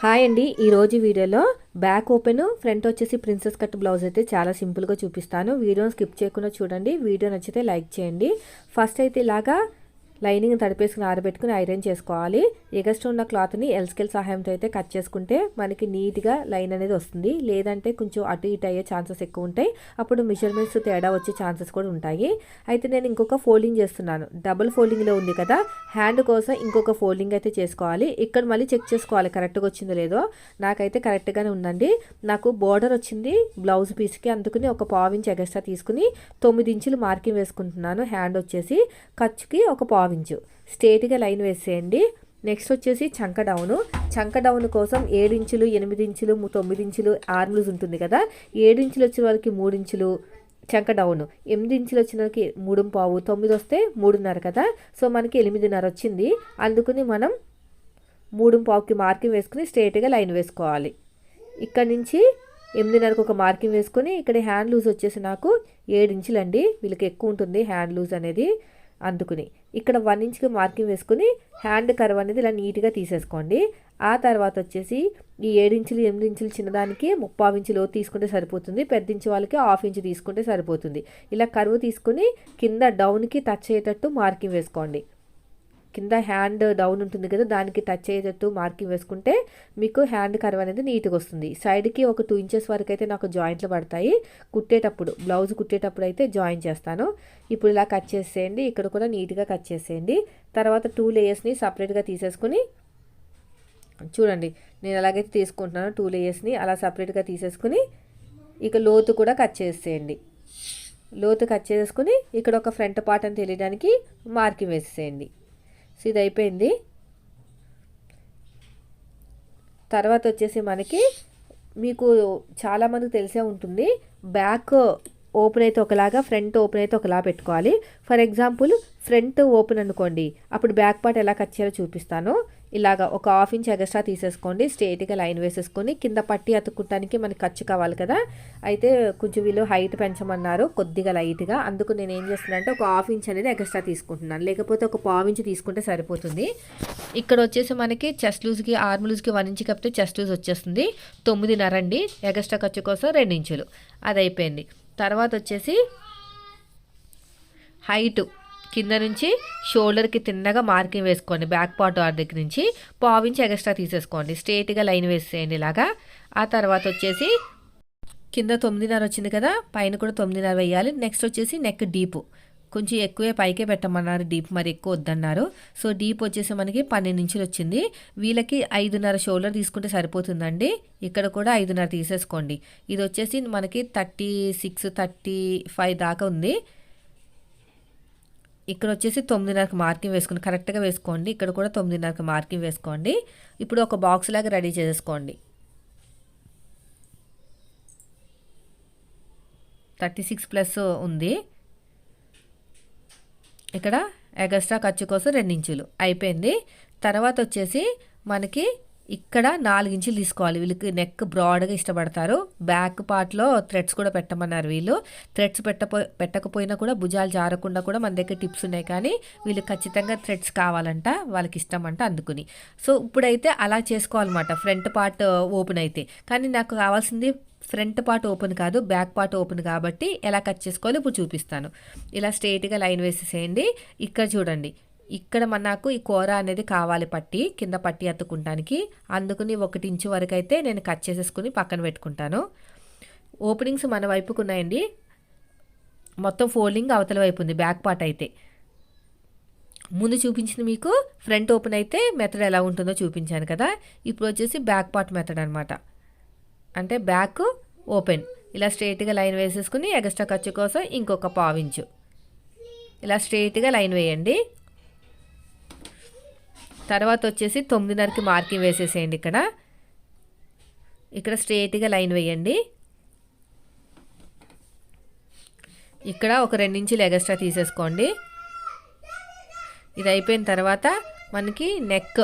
Hi అండి ఈరోజు వీడియోలో బ్యాక్ ఓపెన్ ఫ్రంట్ వచ్చేసి ప్రిన్సెస్ కట్ బ్లౌజ్ అయితే చాలా సింపుల్గా చూపిస్తాను. వీడియోని స్కిప్ చేయకుండా చూడండి వీడియో నచ్చితే లైక్ చేయండి. ఫస్ట్ అయితే ఇలాగా లైనింగ్ తడిపేసుకుని ఆరబెట్టుకుని ఐరన్ చేసుకోవాలి. ఎగస్ట్ ఉన్న క్లాత్ని ఎల్స్కెల్ సహాయంతో అయితే కట్ చేసుకుంటే మనకి నీట్గా లైన్ అనేది వస్తుంది. లేదంటే కొంచెం అటు ఇటు అయ్యే ఛాన్సెస్ ఎక్కువ ఉంటాయి. అప్పుడు మెజర్మెంట్స్ తేడా వచ్చే ఛాన్సెస్ కూడా ఉంటాయి. అయితే నేను ఇంకొక ఫోల్డింగ్ చేస్తున్నాను. డబుల్ ఫోల్డింగ్లో ఉంది కదా. హ్యాండ్ కోసం ఇంకొక ఫోల్డింగ్ అయితే చేసుకోవాలి. ఇక్కడ మళ్ళీ చెక్ చేసుకోవాలి. కరెక్ట్గా వచ్చిందో లేదో. నాకైతే కరెక్ట్గానే ఉందండి. నాకు బోర్డర్ వచ్చింది. బ్లౌజ్ పీస్కి అందుకుని ఒక పావు ఇంచ్ ఎగస్ట్రా తీసుకుని తొమ్మిది ఇంచులు మార్కింగ్ వేసుకుంటున్నాను. హ్యాండ్ వచ్చేసి ఖర్చుకి ఒక పావు ఇంచు స్ట్రేట్గా లైన్ వేసేయండి. నెక్స్ట్ వచ్చేసి చంక డౌను. చంక డౌన్ కోసం ఏడు ఇంచులు ఎనిమిది ఇంచులు తొమ్మిది ఇంచులు ఆర్మ్లూజ్ ఉంటుంది కదా. ఏడించులు వచ్చిన వాళ్ళకి మూడు ఇంచులు చంక డౌన్. ఎనిమిది ఇంచులు వచ్చిన వాళ్ళకి మూడు పావు తొమ్మిది వస్తే మూడున్నర కదా. సో మనకి ఎనిమిదిన్నర వచ్చింది. అందుకని మనం మూడు పావుకి మార్కింగ్ వేసుకుని స్ట్రేట్గా లైన్ వేసుకోవాలి. ఇక్కడ నుంచి ఎనిమిదిన్నరకు ఒక మార్కింగ్ వేసుకొని ఇక్కడ హ్యాండ్ లూజ్ వచ్చేసి నాకు ఏడు ఇంచులండి. వీళ్ళకి ఎక్కువ ఉంటుంది హ్యాండ్ లూజ్ అనేది. అందుకుని. ఇక్కడ వన్ ఇంచ్కి మార్కింగ్ వేసుకుని హ్యాండ్ కర్వ్ అనేది ఇలా నీట్గా తీసేసుకోండి. ఆ తర్వాత వచ్చేసి ఈ ఏడించులు ఎనిమిది ఇంచులు చిన్నదానికి ముప్పావు ఇంచులు తీసుకుంటే సరిపోతుంది. పెద్ద ఇంచు వాళ్ళకి హాఫ్ ఇంచు తీసుకుంటే సరిపోతుంది. ఇలా కరువు తీసుకుని కింద డౌన్కి టచ్ అయ్యేటట్టు మార్కింగ్ వేసుకోండి. కింద హ్యాండ్ డౌన్ ఉంటుంది కదా దానికి టచ్ అయ్యేటట్టు మార్కింగ్ వేసుకుంటే మీకు హ్యాండ్ కర్వ్ అనేది నీట్గా వస్తుంది. సైడ్కి ఒక టూ ఇంచెస్ వరకు అయితే నాకు జాయింట్లు పడతాయి. కుట్టేటప్పుడు బ్లౌజ్ కుట్టేటప్పుడు అయితే జాయిన్ చేస్తాను. ఇప్పుడు ఇలా కట్ చేసేయండి ఇక్కడ కూడా నీట్గా కట్ చేసేయండి. తర్వాత టూ లేయర్స్ని సపరేట్గా తీసేసుకుని చూడండి నేను ఎలాగైతే తీసుకుంటున్నాను టూ లేయర్స్ని అలా సపరేట్గా తీసేసుకుని ఇక లోతు కూడా కట్ చేసేయండి. లోతు కట్ చేసుకుని ఇక్కడ ఒక ఫ్రంట్ పార్ట్ అని తెలియడానికి మార్కింగ్ వేసేయండి. ఇది అయిపోయింది. తర్వాత వచ్చేసి మనకి మీకు చాలామందికి తెలిసే ఉంటుంది. బ్యాక్ ఓపెన్ అయితే ఒకలాగా ఫ్రంట్ ఓపెన్ అయితే ఒకలా పెట్టుకోవాలి. ఫర్ ఎగ్జాంపుల్ ఫ్రంట్ ఓపెన్ అనుకోండి. అప్పుడు బ్యాక్ పార్ట్ ఎలా కట్ చేయాలో చూపిస్తాను. ఇలాగా ఒక హాఫ్ ఇంచ్ ఎగస్ట్రా తీసేసుకోండి. స్ట్రేట్గా లైన్ వేసేసుకొని కింద పట్టి అతుక్కుంటానికి మనకి ఖర్చు కావాలి కదా. అయితే కొంచెం వీళ్ళు హైట్ పెంచమన్నారు కొద్దిగా లైట్గా. అందుకు నేను ఏం చేస్తున్నానంటే ఒక హాఫ్ ఇంచ్ అనేది ఎగస్ట్రా తీసుకుంటున్నాను. లేకపోతే ఒక పావు ఇంచ్ తీసుకుంటే సరిపోతుంది. ఇక్కడ వచ్చేసి మనకి చెస్ట్ లూజ్కి ఆర్మ్ లూజ్కి వన్ ఇంచ్ కప్పితే చెస్ట్ లూజ్ వచ్చేస్తుంది. తొమ్మిదిన్నర అండి. ఎగస్ట్రా ఖర్చు కోసం రెండు ఇంచులు. అది అయిపోయింది తర్వాత వచ్చేసి హైటు. కింద నుంచి షోల్డర్కి తిన్నగా మార్కింగ్ వేసుకోండి. బ్యాక్ పార్ట్ ఆర్ దగ్గర నుంచి పావించి ఎక్స్ట్రా తీసేసుకోండి. స్ట్రేట్గా లైన్ వేసేయండి ఇలాగా. ఆ తర్వాత వచ్చేసి కింద తొమ్మిదిన్నర వచ్చింది కదా పైన కూడా తొమ్మిదిన్నర వేయాలి. నెక్స్ట్ వచ్చేసి నెక్ డీప్. కొంచెం ఎక్కువే పైకే పెట్టమన్నారు డీప్ మరి ఎక్కువ వద్దన్నారు. సో డీప్ వచ్చేసి మనకి పన్నెండు ఇంచులు వచ్చింది. వీళ్ళకి ఐదున్నర షోల్డర్ తీసుకుంటే సరిపోతుందండి. ఇక్కడ కూడా ఐదున్నర తీసేసుకోండి. ఇది వచ్చేసి మనకి థర్టీ సిక్స్ థర్టీ ఫైవ్ దాకా ఉంది. ఇక్కడ వచ్చేసి తొమ్మిదిన్నరకు మార్కింగ్ వేసుకుని కరెక్ట్గా వేసుకోండి. ఇక్కడ కూడా తొమ్మిదిన్నరకు మార్కింగ్ వేసుకోండి. ఇప్పుడు ఒక బాక్స్ లాగా రెడీ చేసుకోండి థర్టీ సిక్స్ ప్లస్ ఉంది. ఇక్కడ ఎగస్ట్రా ఖర్చు కోసం రెండించులు. అయిపోయింది. తర్వాత వచ్చేసి మనకి ఇక్కడ నాలుగించులు తీసుకోవాలి. వీళ్ళకి నెక్ బ్రాడ్గా ఇష్టపడతారు. బ్యాక్ పార్ట్లో థ్రెడ్స్ కూడా పెట్టమన్నారు వీళ్ళు. థ్రెడ్స్ పెట్టపో పెట్టకపోయినా కూడా భుజాలు జారకుండా కూడా మన దగ్గర టిప్స్ ఉన్నాయి కానీ వీళ్ళు ఖచ్చితంగా థ్రెడ్స్ కావాలంట. వాళ్ళకి ఇష్టం అంట అందుకుని. సో ఇప్పుడైతే అలా చేసుకోవాలన్నమాట. ఫ్రంట్ పార్ట్ ఓపెన్ అయితే. కానీ నాకు కావాల్సింది ఫ్రంట్ పార్ట్ ఓపెన్ కాదు బ్యాక్ పార్ట్ ఓపెన్ కాబట్టి ఎలా కట్ చేసుకోవాలో ఇప్పుడు చూపిస్తాను. ఇలా స్ట్రైట్గా లైన్ వేసేసేయండి. ఇక్కడ చూడండి. ఇక్కడ నాకు ఈ కూర అనేది కావాలి పట్టి కింద పట్టి అత్తుకుంటానికి అందుకుని ఒకటి ఇంచు వరకు అయితే నేను కట్ చేసేసుకుని పక్కన పెట్టుకుంటాను. ఓపెనింగ్స్ మన వైపుకు ఉన్నాయండి. మొత్తం ఫోల్డింగ్ అవతల వైపు ఉంది బ్యాక్ పార్ట్ అయితే. ముందు చూపించింది మీకు ఫ్రంట్ ఓపెన్ అయితే మెథడ్ ఎలా ఉంటుందో చూపించాను కదా. ఇప్పుడు వచ్చేసి బ్యాక్ పార్ట్ మెథడ్ అనమాట అంటే బ్యాక్ ఓపెన్. ఇలా స్ట్రైట్గా లైన్ వేసేసుకుని ఎగస్ట్రా ఖర్చు కోసం ఇంకొక పావించు ఇలా స్ట్రైట్గా లైన్ వేయండి. తర్వాత వచ్చేసి తొమ్మిదిన్నరకి మార్కింగ్ వేసేసేయండి ఇక్కడ. ఇక్కడ స్ట్రేట్గా లైన్ వేయండి. ఇక్కడ ఒక రెండించులు ఎగస్ట్రా తీసేసుకోండి. ఇది అయిపోయిన తర్వాత మనకి నెక్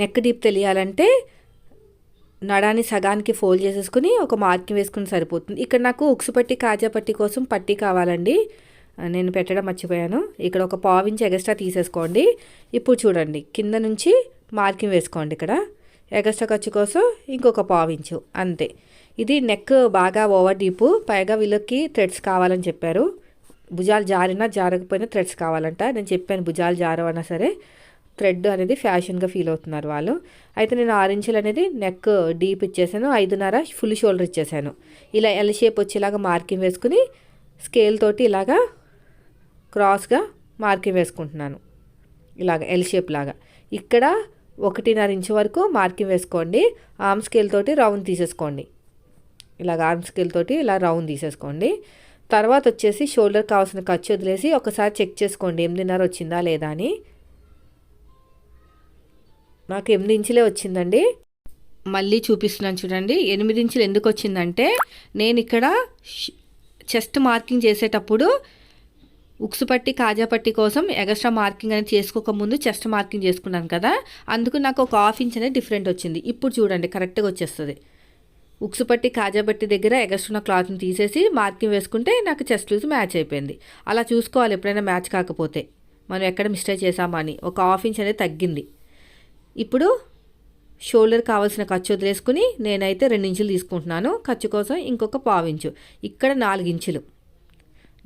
నెక్ డీప్ తెలియాలంటే నడాన్ని సగానికి ఫోల్డ్ చేసేసుకుని ఒక మార్కింగ్ వేసుకుని సరిపోతుంది. ఇక్కడ నాకు ఉక్సు పట్టి కాజా పట్టి కోసం పట్టి కావాలండి. నేను పెట్టడం మర్చిపోయాను. ఇక్కడ ఒక పావించి ఎగస్ట్రా తీసేసుకోండి. ఇప్పుడు చూడండి కింద నుంచి మార్కింగ్ వేసుకోండి ఇక్కడ. ఎగస్ట్రా ఖర్చు కోసం ఇంకొక పావించు అంతే. ఇది నెక్ బాగా ఓవర్ డీపు పైగా వీళ్ళకి థ్రెడ్స్ కావాలని చెప్పారు. భుజాలు జారినా జారకపోయినా థ్రెడ్స్ కావాలంట. నేను చెప్పాను భుజాలు జారవన్నా సరే థ్రెడ్ అనేది ఫ్యాషన్గా ఫీల్ అవుతున్నారు వాళ్ళు. అయితే నేను ఆరు ఇంచులు అనేది నెక్ డీప్ ఇచ్చేసాను ఐదున్నర ఫుల్ షోల్డర్ ఇచ్చేసాను. ఇలా ఎల్ షేప్ వచ్చేలాగా మార్కింగ్ వేసుకుని స్కేల్ తోటి ఇలాగా క్రాస్గా మార్కింగ్ వేసుకుంటున్నాను. ఇలాగ ఎల్ షేప్ లాగా. ఇక్కడ ఒకటిన్నర ఇంచు వరకు మార్కింగ్ వేసుకోండి. ఆర్మ్ స్కేల్ తోటి రౌండ్ తీసేసుకోండి. ఇలాగ ఆర్మ్ స్కేల్ తోటి ఇలా రౌండ్ తీసేసుకోండి. తర్వాత వచ్చేసి షోల్డర్ కావాల్సిన ఖర్చు వదిలేసి ఒకసారి చెక్ చేసుకోండి. ఎనిమిదిన్నర వచ్చిందా లేదా అని. నాకు ఎనిమిది ఇంచులే వచ్చిందండి. మళ్ళీ చూపిస్తున్నాను చూడండి. ఎనిమిది ఇంచులు ఎందుకు వచ్చిందంటే నేను ఇక్కడ చెస్ట్ మార్కింగ్ చేసేటప్పుడు ఉక్సు పట్టి కాజా పట్టి కోసం ఎగస్ట్రా మార్కింగ్ అనేది చేసుకోకముందు చెస్ట్ మార్కింగ్ చేసుకున్నాను కదా. అందుకు నాకు ఒక హాఫ్ ఇంచ్ అనేది డిఫరెంట్ వచ్చింది. ఇప్పుడు చూడండి కరెక్ట్గా వచ్చేస్తుంది. ఉక్సు పట్టి కాజా పట్టి దగ్గర ఎగస్ట్రా క్లాత్ని తీసేసి మార్కింగ్ వేసుకుంటే నాకు చెస్ట్ లూజ్ మ్యాచ్ అయిపోయింది. అలా చూసుకోవాలి ఎప్పుడైనా మ్యాచ్ కాకపోతే. మనం ఎక్కడ మిస్టేక్ చేసామా అని ఒక హాఫ్ ఇంచ్ అనేది తగ్గింది. ఇప్పుడు షోల్డర్ కావాల్సిన ఖర్చు వదిలేసుకుని నేనైతే రెండు ఇంచులు తీసుకుంటున్నాను. ఖర్చు కోసం ఇంకొక పావు ఇంచు. ఇక్కడ నాలుగు ఇంచులు.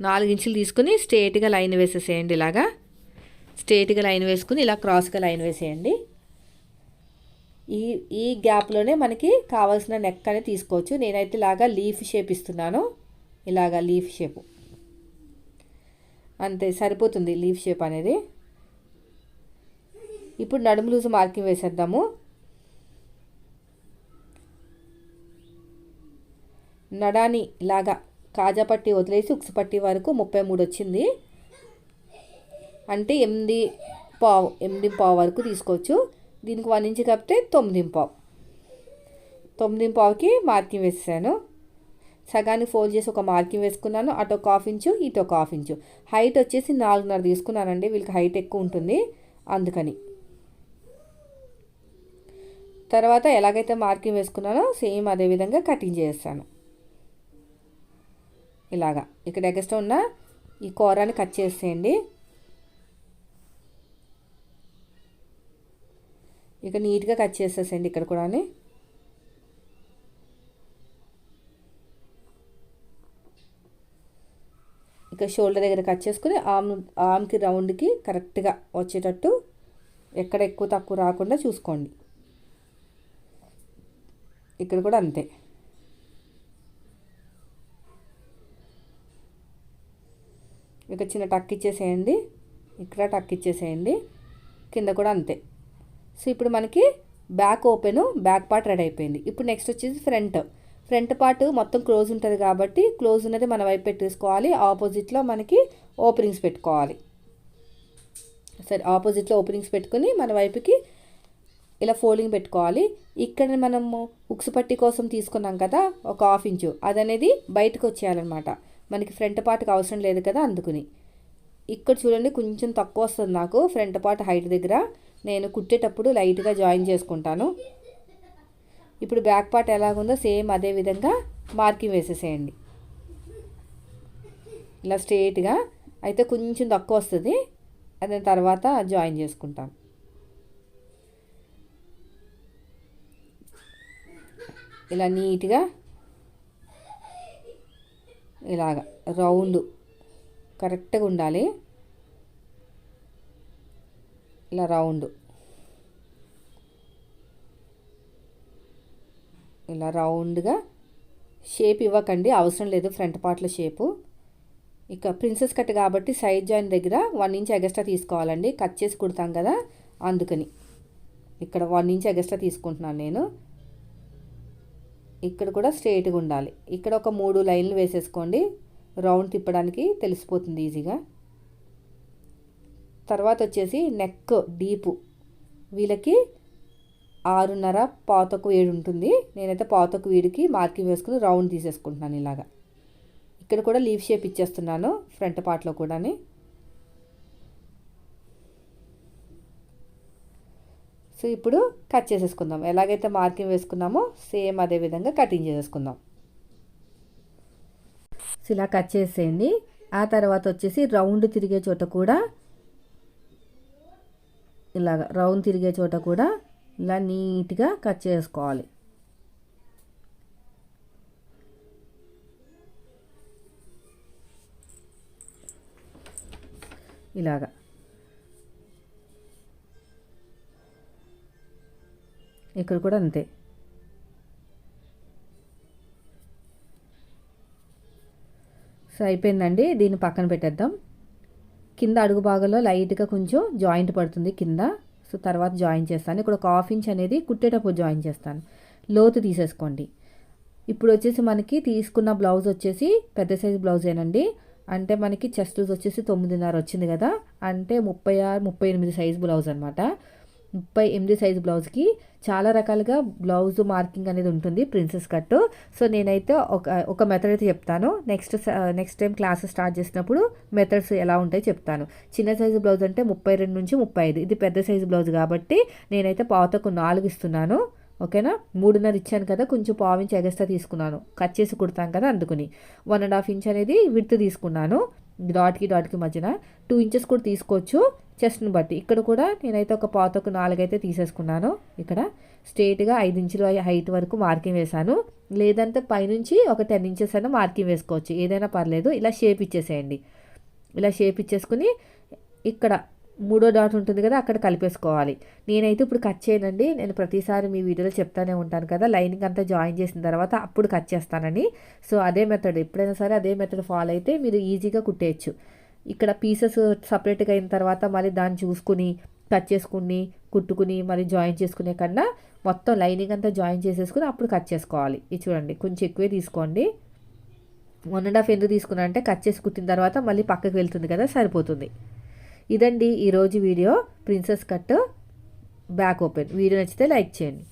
నాలుగు ఇంచులు తీసుకుని స్ట్రేట్గా లైన్ వేసేసేయండి ఇలాగా. స్ట్రేట్గా లైన్ వేసుకుని ఇలా క్రాస్గా లైన్ వేసేయండి. ఈ ఈ గ్యాప్లోనే మనకి కావాల్సిన నెక్ అనేది తీసుకోవచ్చు. నేనైతే ఇలాగా లీఫ్ షేప్ ఇస్తున్నాను. ఇలాగా లీఫ్ షేప్. అంతే సరిపోతుంది లీఫ్ షేప్ అనేది. ఇప్పుడు నడుము లూజు మార్కింగ్ వేసేద్దాము. నడాని లాగా కాజా పట్టి వదిలేసి ఉక్సు పట్టి వరకు ముప్పై మూడు వచ్చింది. అంటే ఎనిమిది పావు ఎనిమిది పావు వరకు తీసుకోవచ్చు. దీనికి వన్ ఇంచ్ కప్పితే తొమ్మిది పావు. తొమ్మిది పావుకి మార్కింగ్ వేసాను సగానికి ఫోల్డ్ చేసి ఒక మార్కింగ్ వేసుకున్నాను. అటు ఒక హాఫ్ ఇంచు ఇటు ఒక హాఫ్ ఇంచు. హైట్ వచ్చేసి నాలుగున్నర తీసుకున్నానండి. వీళ్ళకి హైట్ ఎక్కువ ఉంటుంది. అందుకని. తర్వాత ఎలాగైతే మార్కింగ్ వేసుకున్నానో సేమ్ అదే విధంగా కటింగ్ చేస్తాను ఇలాగా. ఇక్కడ ఎగస్ట్రా ఉన్న ఈ కూరని కట్ చేసేయండి. ఇక్కడ నీట్గా కట్ చేసేసేయండి ఇక్కడ కూడా ఇక్కడ షోల్డర్ దగ్గర కట్ చేసుకుని ఆమ్ ఆమ్కి రౌండ్కి కరెక్ట్గా వచ్చేటట్టు ఎక్కడ ఎక్కువ తక్కువ రాకుండా చూసుకోండి. ఇక్కడ కూడా అంతే. మీకు చిన్న టక్ ఇచ్చేసేయండి. ఇక్కడ టక్ ఇచ్చేసేయండి. కింద కూడా అంతే. సో ఇప్పుడు మనకి back open back part ready అయిపోయింది. ఇప్పుడు నెక్స్ట్ వచ్చేసి ఫ్రంట్. ఫ్రంట్ పార్ట్ మొత్తం క్లోజ్ ఉంటుంది కాబట్టి క్లోజ్ ఉన్నది మన వైపు పెట్టేసుకోవాలి. ఆపోజిట్లో మనకి ఓపెనింగ్స్ పెట్టుకోవాలి. సరే ఆపోజిట్లో ఓపెనింగ్స్ పెట్టుకొని మన వైపుకి ఇలా ఫోల్డింగ్ పెట్టుకోవాలి. ఇక్కడ మనము ఉక్సు పట్టి కోసం తీసుకున్నాం కదా ఒక హాఫ్ ఇంచు. అది అనేది బయటకు వచ్చేయాలన్నమాట. మనకి ఫ్రంట్ పార్ట్కి అవసరం లేదు కదా అందుకుని. ఇక్కడ చూడండి కొంచెం తక్కువ వస్తుంది నాకు ఫ్రంట్ పార్ట్ హైట్ దగ్గర. నేను కుట్టేటప్పుడు లైట్గా జాయిన్ చేసుకుంటాను. ఇప్పుడు బ్యాక్ పార్ట్ ఎలాగుందో సేమ్ అదే విధంగా మార్కింగ్ వేసేసేయండి. ఇలా స్ట్రేట్గా అయితే కొంచెం తక్కువ వస్తుంది. అది తర్వాత జాయిన్ చేసుకుంటాను. ఇలా నీట్గా ఇలాగ రౌండ్ కరెక్ట్గా ఉండాలి. ఇలా రౌండ్. ఇలా రౌండ్గా షేప్ ఇవ్వకండి. అవసరం లేదు ఫ్రంట్ పార్ట్లో షేపు. ఇక ప్రిన్సెస్ కట్ కాబట్టి సైడ్ జాయిన్ దగ్గర వన్ ఇంచ్ ఎగస్ట్రా తీసుకోవాలండి. కట్ చేసి కుడతాం కదా అందుకని. ఇక్కడ వన్ ఇంచ్ ఎగస్ట్రా తీసుకుంటున్నాను నేను. ఇక్కడ కూడా స్ట్రైట్గా ఉండాలి. ఇక్కడ ఒక మూడు లైన్లు వేసేసుకోండి. రౌండ్ తిప్పడానికి తెలిసిపోతుంది ఈజీగా. తర్వాత వచ్చేసి నెక్ డీపు. వీళ్ళకి ఆరున్నర పాతకు వేడి ఉంటుంది. నేనైతే పాతకు వీడికి మార్కింగ్ వేసుకుని రౌండ్ తీసేసుకుంటున్నాను ఇలాగా. ఇక్కడ కూడా లీవ్ షేప్ ఇచ్చేస్తున్నాను ఫ్రంట్ పార్ట్లో కూడా సో ఇప్పుడు కట్ చేసేసుకుందాం. ఎలాగైతే మార్కింగ్ వేసుకున్నామో సేమ్ అదే విధంగా కటింగ్ చేసేసుకుందాం. సో ఇలా కట్ చేసేయండి. ఆ తర్వాత వచ్చేసి రౌండ్ తిరిగే చోట కూడా ఇలాగ రౌండ్ తిరిగే చోట కూడా ఇలా నీట్గా కట్ చేసుకోవాలి. ఇలాగా. ఇక్కడ కూడా అంతే. సో అయిపోయిందండి దీన్ని పక్కన పెట్టేద్దాం. కింద అడుగు భాగంలో లైట్గా కొంచెం జాయింట్ పడుతుంది కింద. సో తర్వాత జాయిన్ చేస్తాను. ఇక్కడ ఒక హాఫ్ ఇంచ్ అనేది కుట్టేటప్పుడు జాయిన్ చేస్తాను. లోతు తీసేసుకోండి. ఇప్పుడు వచ్చేసి మనకి తీసుకున్న బ్లౌజ్ వచ్చేసి పెద్ద సైజు బ్లౌజేనండి అంటే మనకి చెస్ట్ వచ్చేసి తొమ్మిదిన్నర వచ్చింది కదా. అంటే ముప్పై ఆరు ముప్పై ఎనిమిది సైజ్ బ్లౌజ్ అనమాట ముప్పై ఎనిమిది సైజు బ్లౌజ్కి చాలా రకాలుగా బ్లౌజ్ మార్కింగ్ అనేది ఉంటుంది ప్రిన్సెస్ కట్ సో నేనైతే ఒక ఒక మెథడ్ అయితే చెప్తాను. Next next time class start చేసినప్పుడు మెథడ్స్ ఎలా ఉంటాయో చెప్తాను. చిన్న సైజు బ్లౌజ్ అంటే ముప్పై రెండు నుంచి ముప్పై ఐదు. ఇది పెద్ద సైజు బ్లౌజ్ కాబట్టి నేనైతే పాతకు నాలుగు ఇస్తున్నాను. ఓకేనా? మూడున్నర ఇచ్చాను కదా కొంచెం పావు ఇంచ్ ఎగస్ట్రా తీసుకున్నాను. కట్ చేసి కుడతాం కదా అందుకుని. వన్ అండ్ హాఫ్ ఇంచ్ అనేది విడ్త్ తీసుకున్నాను. డాట్కి డాట్కి మధ్యన. టూ ఇంచెస్ కూడా తీసుకోవచ్చు. చెస్ట్ని బట్టి. ఇక్కడ కూడా నేనైతే ఒక పాతకు నాలుగైతే తీసేసుకున్నాను. ఇక్కడ స్ట్రేట్గా ఐదు ఇంచుల హైట్ వరకు మార్కింగ్ వేశాను. లేదంటే పైనుంచి ఒక టెన్ ఇంచెస్ అయినా మార్కింగ్ వేసుకోవచ్చు. ఏదైనా పర్లేదు. ఇలా షేప్ ఇచ్చేసేయండి. ఇలా షేప్ ఇచ్చేసుకుని ఇక్కడ మూడో డాట్ ఉంటుంది కదా అక్కడ కలిపేసుకోవాలి. నేనైతే ఇప్పుడు కట్ చేయనండి. నేను ప్రతిసారి మీ వీడియోలో చెప్తానే ఉంటాను కదా లైనింగ్ అంతా జాయిన్ చేసిన తర్వాత అప్పుడు కట్ చేస్తానని. సో అదే మెథడ్. ఎప్పుడైనా సరే అదే మెథడ్ ఫాలో అయితే మీరు ఈజీగా కుట్టేయచ్చు. ఇక్కడ పీసెస్ సపరేట్గా అయిన తర్వాత మళ్ళీ దాన్ని చూసుకుని కట్ చేసుకుని కుట్టుకుని మరి జాయిన్ చేసుకునే కన్నా మొత్తం లైనింగ్ అంతా జాయిన్ చేసేసుకుని అప్పుడు కట్ చేసుకోవాలి. ఇది చూడండి కొంచెం ఎక్కువే తీసుకోండి. వన్ అండ్ హాఫ్ ఎందుకు తీసుకున్నా అంటే కట్ చేసి కుట్టిన తర్వాత మళ్ళీ పక్కకి వెళ్తుంది కదా సరిపోతుంది. ఇదండి ఈరోజు video princess cut back open video నచ్చితే లైక్ చేయండి.